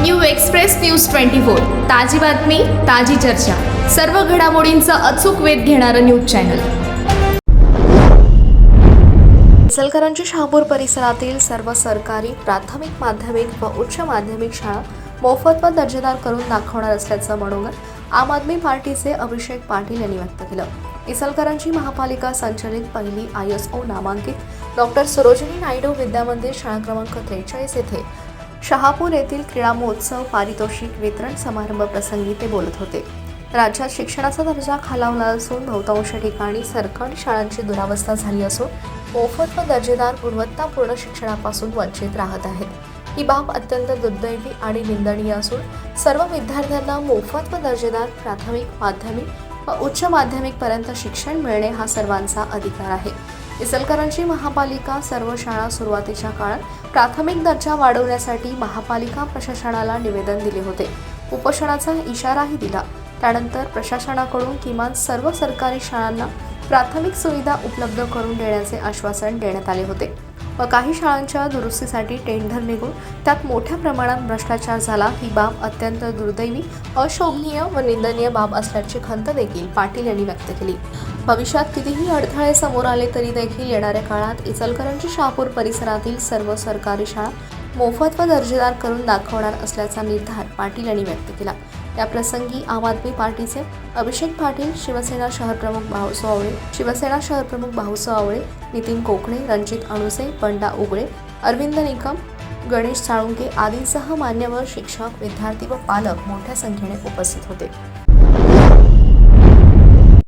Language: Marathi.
New express news twenty four. ताजी बातमी ताजी चर्चा. सर्व घडामोडींचा अचूक वेध घेणारं न्यूज चॅनल. इचलकरंजी शहापूर परिसरातील सर्व सरकारी प्राथमिक माध्यमिक व उच्च माध्यमिक शाळा मोफत व दर्जेदार करून दाखवणार असल्याचं मनोगत आम आदमी पार्टीचे अभिषेक पाटील यांनी व्यक्त केलं. इचलकरंजी महापालिका संचलित पहिली आय एस ओ नामांकित डॉक्टर सरोजिनी नायडू विद्यामंदिर शाळा क्रमांक त्रेचाळीस येथे शहापूर येथील क्रीडा महोत्सव पारितोषिक वितरण समारंभ प्रसंगी ते बोलत होते. राज्यात शिक्षणाचा दर्जा खालावला असून बहुतांश ठिकाणी सरकारी शाळांची दुरावस्था झाली असून मोफत व दर्जेदार गुणवत्तापूर्ण शिक्षणापासून वंचित राहत आहेत. ही बाब अत्यंत दुर्दैवी आणि निंदनीय असून सर्व विद्यार्थ्यांना मोफत व दर्जेदार प्राथमिक माध्यमिक व उच्च माध्यमिकपर्यंत शिक्षण मिळणे हा सर्वांचा अधिकार आहे. इचलकरंजी महापालिका सर्व शाळा सुरुवातीच्या काळात प्राथमिक दर्जा वाढवण्यासाठी महापालिका प्रशासनाला निवेदन दिले होते. उपोषणाचा इशाराही दिला. त्यानंतर प्रशासनाकडून किमान सर्व सरकारी शाळांना प्राथमिक सुविधा उपलब्ध करून देण्याचे आश्वासन देण्यात आले होते. व काही शाळांच्या दुरुस्तीसाठी टेंडर निघून त्यात मोठ्या प्रमाणात भ्रष्टाचार झाला. ही बाब अत्यंत दुर्दैवी अशोभनीय व निंदनीय बाब असल्याची खंत देखील पाटील यांनी व्यक्त केली. भविष्यात कितीही अडथळे समोर आले तरी देखील येणाऱ्या काळात इचलकरंजी शहापूर परिसरातील सर्व सरकारी शाळा मोफत व दर्जेदार करून दाखवणार असल्याचा निर्धार पाटील यांनी व्यक्त केला. या प्रसंगी आम आदमी पार्टीचे अभिषेक पाटील शिवसेना शहरप्रमुख भाऊसो आवळे शिवसेना शहरप्रमुख भाऊसो आवळे नितीन कोकणे रणजित अणुसे बंडा उगळे अरविंद निकम गणेश साळुंके आदींसह मान्यवर शिक्षक विद्यार्थी व पालक मोठ्या संख्येने उपस्थित होते.